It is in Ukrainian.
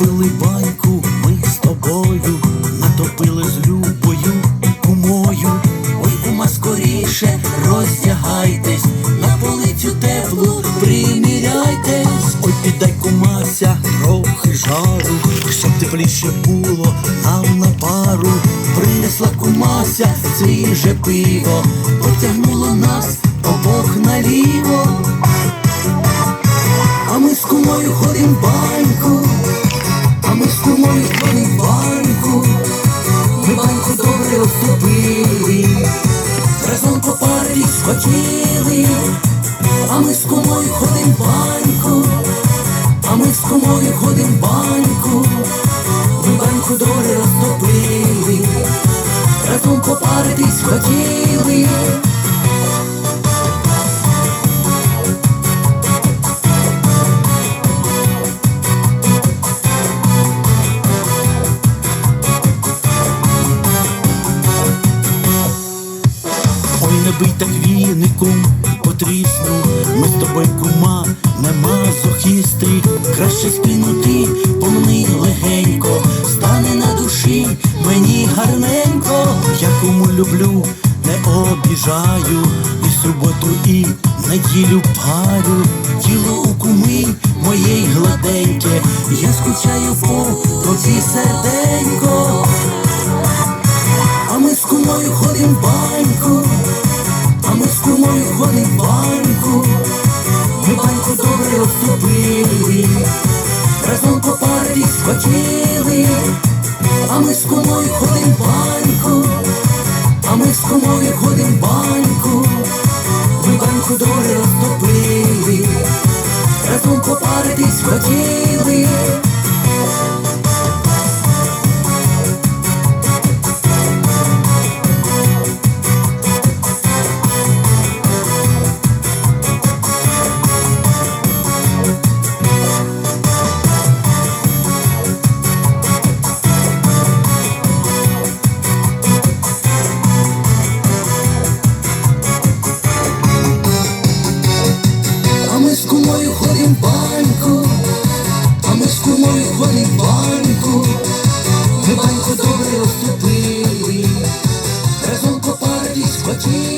Пили баньку ми з тобою, натопили з любою кумою, ой, кума, скоріше роздягайтесь, на полицю теплу приміряйтесь, ой, піддай кумася, трохи жару, щоб тепліше було нам на пару, принесла кумася, свіже пиво, потягнуло нас обох наліво, а ми з кумою ходим баньку з кумою ходим баньку, ми баньку добре обступили, разом попаритись хотіли, а ми з кумою ходим баньку. А ми з кумою ходим баньку, ми баньку добре розтопили, разом попаритись хотіли. Ой, так віником потрісну, ми з тобою кума, нема зохістрі, краще спінути, помни легенько, стане на душі, мені гарненько, я кому люблю, не обіжаю, і суботу, і неділю парю, тіло у куми моєї гладеньке, я скучаю по тобі серденько. А ми з кумою ходим баньку, кумою ходим баньку, а ми з кумою ходим баньку, ми баньку добре розтопили, разом попаритись хотіли. Кумою ходим в баньку, ми баньку добре розтопили, разом попаритись хотіли.